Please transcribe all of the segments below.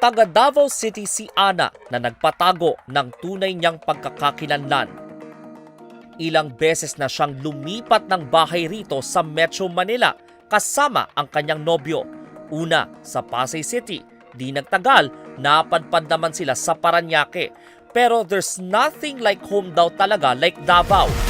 Taga Davao City si Ana na nagpatago ng tunay niyang pagkakakilanlan. Ilang beses na siyang lumipat ng bahay rito sa Metro Manila kasama ang kanyang nobyo. Una sa Pasay City, di nagtagal, napadpad naman sila sa Paranaque. Pero there's nothing like home daw talaga like Davao.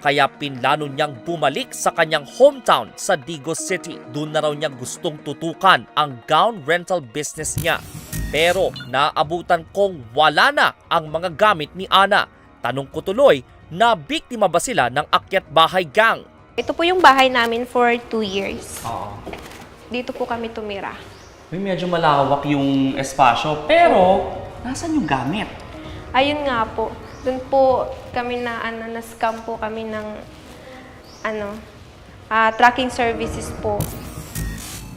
Kaya pinlano niyang bumalik sa kanyang hometown sa Digos City. Doon na raw niya gustong tutukan ang gown rental business niya. Pero naabutan kong wala na ang mga gamit ni Ana. Tanong ko tuloy, na biktima ba sila ng akyat bahay gang? Ito po yung bahay namin for two years. Oo. Dito po kami tumira. May medyo malawak yung espasyo, pero nasan yung gamit? Ayun nga po. Doon po kami na ano, na scam po kami ng ano, ah, tracking services po.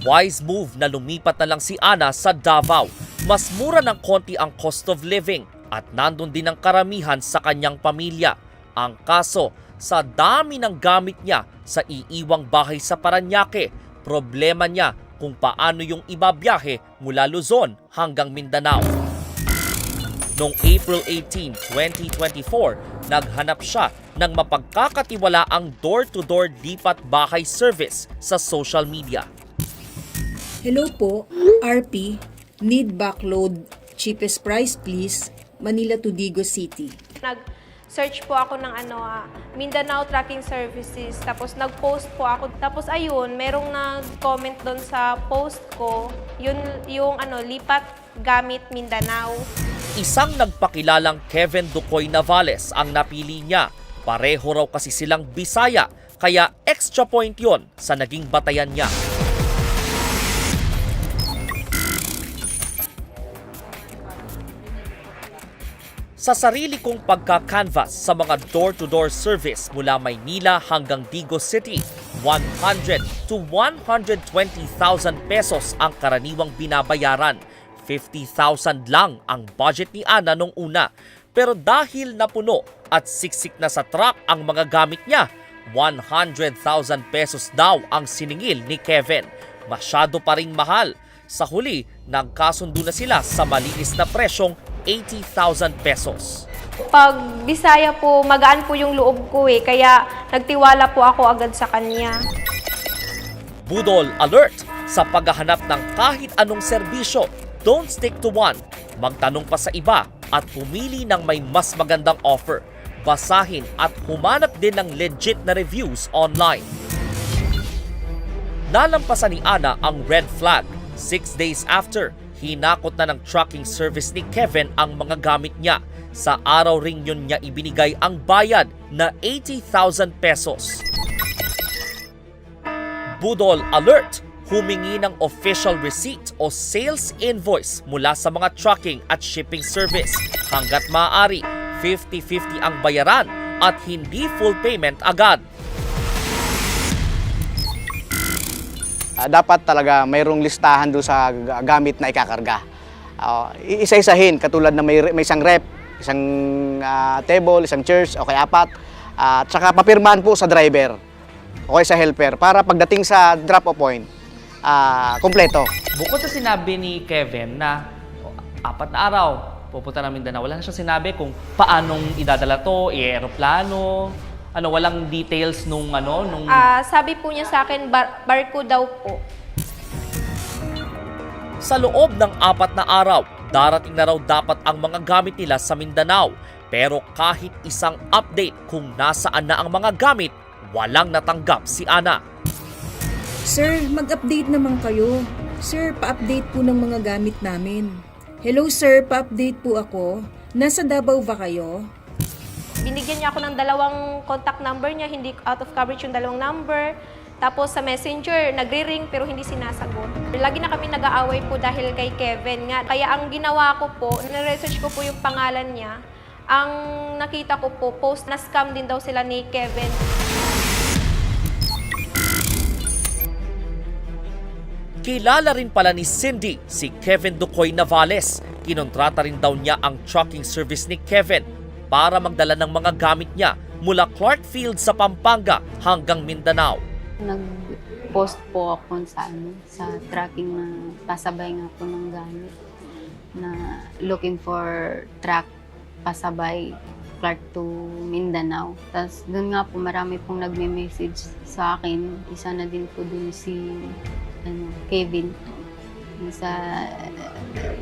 Wise move na lumipat na lang si Ana sa Davao. Mas mura ng konti ang cost of living at nandun din ang karamihan sa kanyang pamilya. Ang kaso, sa dami ng gamit niya sa iiwang bahay sa Paranaque, problema niya kung paano yung ibabiyahe mula Luzon hanggang Mindanao. Noong April 18, 2024, naghanap siya ng mapagkakatiwalaang door-to-door lipat bahay service sa social media. Hello po, RP. Need backload. Cheapest price please. Manila to Digos City. Nag-search po ako ng ano, ah, Mindanao Tracking Services. Tapos nag-post po ako. Tapos ayun, merong nag-comment doon sa post ko. Yun yung ano, lipat gamit Mindanao. Isang nagpakilalang Kevin Ducoy Navales ang napili niya. Pareho raw kasi silang Bisaya, kaya extra point yon sa naging batayan niya. Sa sarili kong pagka-canvas sa mga door-to-door service mula Maynila hanggang Digos City, 100 to 120,000 pesos ang karaniwang binabayaran. 50,000 lang ang budget ni Ana nung una. Pero dahil napuno at siksik na sa truck ang mga gamit niya, 100,000 pesos daw ang siningil ni Kevin. Masyado pa ring mahal. Sa huli, nagkasundo na sila sa malinis na presyong 80,000 pesos. Pag Bisaya po, magaan po yung loob ko eh. Kaya nagtiwala po ako agad sa kanya. Budol alert sa paghahanap ng kahit anong serbisyo. Don't stick to one. Magtanong pa sa iba at pumili ng may mas magandang offer. Basahin at humanap din ng legit na reviews online. Nalampasan ni Ana ang red flag. Six days after, hinakot na ng trucking service ni Kevin ang mga gamit niya. Sa araw ring yun niya ibinigay ang bayad na 80,000 pesos. Budol Alert! Humingi ng official receipt o sales invoice mula sa mga trucking at shipping service. Hanggat maaari, 50-50 ang bayaran at hindi full payment agad. Ah, dapat talaga mayroong listahan doon sa gamit na ikakarga. I- isa-isahin, katulad na may, may isang rep, isang ah, table, isang chairs, o kaya apat. Ah, At saka papirmahan po sa driver o kaya sa helper para pagdating sa drop-off point, ah, kompleto. Bukod sa sinabi ni Kevin na oh, apat na araw pupunta ng Mindanao, wala na siya sinabi kung paanong idadala to, i-aeroplano, ano, walang details nung ano, nung... Ah, sabi po niya sa akin, bar- barko daw po. Sa loob ng apat na araw, darating na raw dapat ang mga gamit nila sa Mindanao. Pero kahit isang update kung nasaan na ang mga gamit, walang natanggap si Ana. Sir, mag-update naman kayo. Sir, pa-update po ng mga gamit namin. Hello sir, pa-update po ako. Nasa Davao ba kayo? Binigyan niya ako ng dalawang contact number niya, hindi out of coverage yung dalawang number. Tapos sa messenger, nagre-ring pero hindi sinasagot. Lagi na kami nag-aaway po dahil kay Kevin nga. Kaya ang ginawa ko po, na-research ko po yung pangalan niya. Ang nakita ko po, post na scam din daw sila ni Kevin. Kilala rin pala ni Cindy si Kevin Ducoy Navales. Kinontrata rin daw niya ang trucking service ni Kevin para magdala ng mga gamit niya mula Clarkfield sa Pampanga hanggang Mindanao. nag nag-post po ako sa, ano, sa tracking na pasabay nga po ng gamit na looking for track pasabay Clark to Mindanao. Tapos doon nga po marami pong nagme-message sa akin. Isa na din po dun si ano, Kevin sa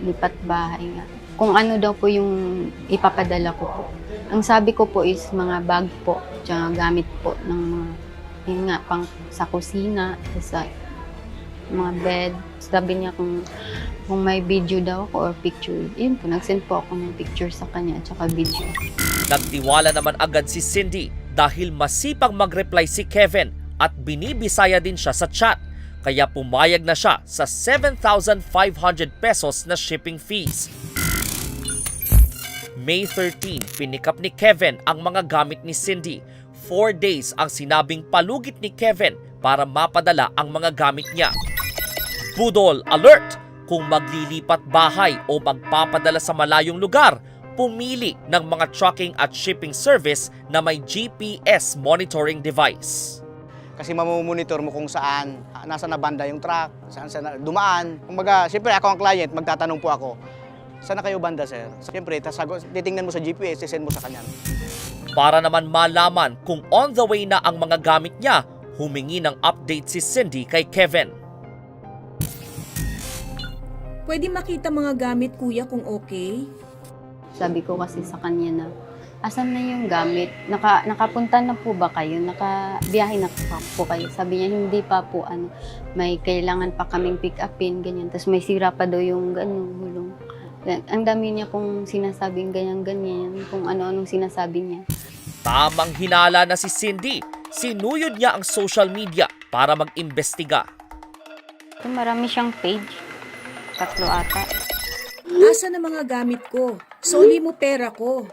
lipat bahay nga. Kung ano daw po yung ipapadala ko po. Ang sabi ko po is mga bag po, tsaka gamit po ng mga, yun nga, pang sa kusina, sa mga bed. Sabi niya kung, kung may video daw ako or picture, yun po, nag-send po ako ng picture sa kanya at saka video. Nagtiwala naman agad si Cindy dahil masipag mag-reply si Kevin at binibisaya din siya sa chat. Kaya pumayag na siya sa 7,500 pesos na shipping fees. May 13, pinikap ni Kevin ang mga gamit ni Cindy. Four days ang sinabing palugit ni Kevin para mapadala ang mga gamit niya. Budol alert! Kung maglilipat bahay o magpapadala sa malayong lugar, pumili ng mga trucking at shipping service na may GPS monitoring device. Kasi mamomonitor mo kung saan, ah, nasa na banda yung truck, saan saan dumaan. Kumbaga, siyempre ako ang client, magtatanong po ako, saan na kayo banda, sir? Siyempre, tasago, titingnan mo sa GPS, send mo sa kanya. Para naman malaman kung on the way na ang mga gamit niya, humingi ng update si Cindy kay Kevin. Pwede makita mga gamit kuya kung okay? Sabi ko kasi sa kanya na, asan na yung gamit? Naka, nakapunta na po ba kayo? Nakabiyahe na pa po kayo? Sabi niya, hindi pa po. Ano, may kailangan pa kaming pick upin, ganyan. Tapos may sira pa daw yung ganun, hulong. Ang dami niya kung sinasabing ganyan-ganyan, kung ano-anong sinasabi niya. Tamang hinala na si Cindy. Sinuyod niya ang social media para mag-imbestiga. Marami siyang page. Tatlo ata. Asa na mga gamit ko? Soli mo pera ko.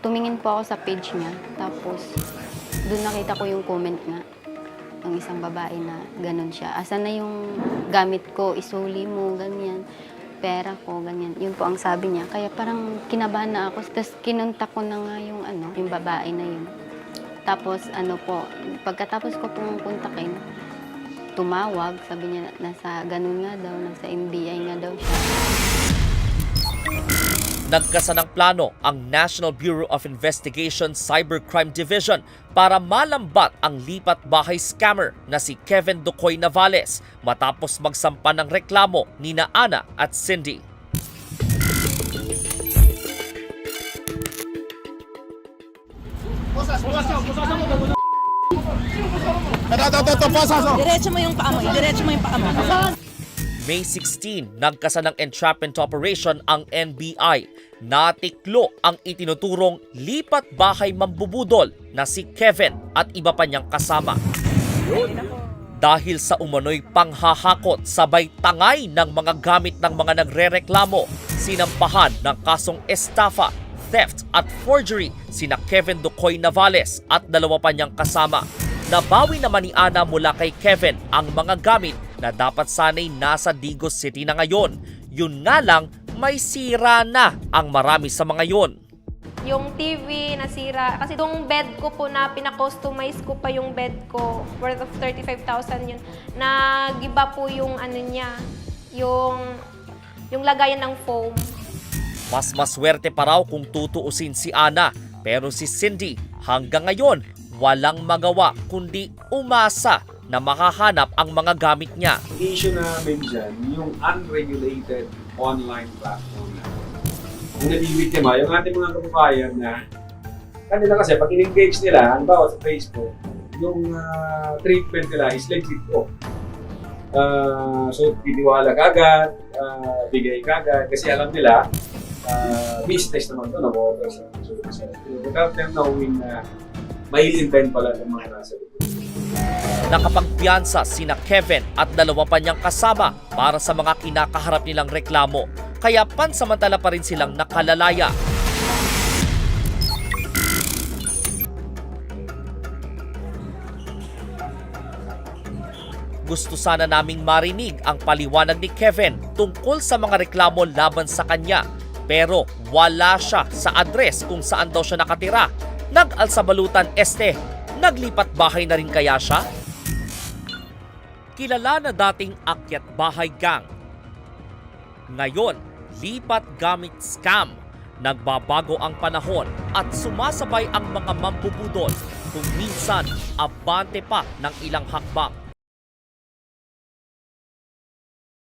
Tumingin po ako sa page niya. Tapos, doon nakita ko yung comment nga ng isang babae na ganun siya. Asan na yung gamit ko? Isuli mo, ganyan. Pera ko, ganyan. Yun po ang sabi niya. Kaya parang kinabahan na ako. Tapos kinontak ko na nga yung, ano, yung babae na yun. Tapos ano po, pagkatapos ko pong kontakin, tumawag. Sabi niya, nasa ganun nga daw, nasa NBI nga daw siya. Nagkasanang plano ang National Bureau of Investigation Cybercrime Division para malambat ang lipat bahay scammer na si Kevin Ducoy Navales matapos magsampa ng reklamo ni na Ana at Cindy. Diretso mo yung paa mo. Diretso mo yung paa mo. May 16, nagkasanang entrapment operation ang NBI. Natiklo ang itinuturong lipat bahay mambubudol na si Kevin at iba pa niyang kasama. Dahil sa umano'y panghahakot sabay tangay ng mga gamit ng mga nagrereklamo, sinampahan ng kasong estafa, theft at forgery sina Kevin Ducoy Navales at dalawa pa niyang kasama. Nabawi naman ni Ana mula kay Kevin ang mga gamit na dapat sanay nasa Digos City na ngayon. Yun nga lang, may sira na ang marami sa mga yun. Yung TV nasira. Kasi yung bed ko po na pina-customize ko pa yung bed ko, worth of 35,000 yun. Nagiba po yung ano niya, yung, yung lagayan ng foam. Mas maswerte pa raw kung tutuusin si Ana. Pero si Cindy hanggang ngayon walang magawa kundi umasa na makahanap ang mga gamit niya. issue namin dyan, yung unregulated online platform na. Kung nabibiktima, yung ating mga kababayan na kanila kasi pag in-engage nila, halimbawa sa Facebook, yung ah, treatment nila is legit po. Ah, so, titiwala kagad, uh, bigay kagad, kasi alam nila, ah, business naman to, nag-order sa services. Without them knowing na may invent pala ng mga nasa. Nakapagpiyansa sina Kevin at dalawa pa niyang kasama para sa mga kinakaharap nilang reklamo. Kaya pansamantala pa rin silang nakalalaya. Gusto sana naming marinig ang paliwanag ni Kevin tungkol sa mga reklamo laban sa kanya. Pero wala siya sa address kung saan daw siya nakatira. Nag-alsabalutan este, naglipat bahay na rin kaya siya? Kilala na dating akyat bahay gang. Ngayon, lipat gamit scam. Nagbabago ang panahon at sumasabay ang mga mambubudol kung minsan abante pa ng ilang hakbang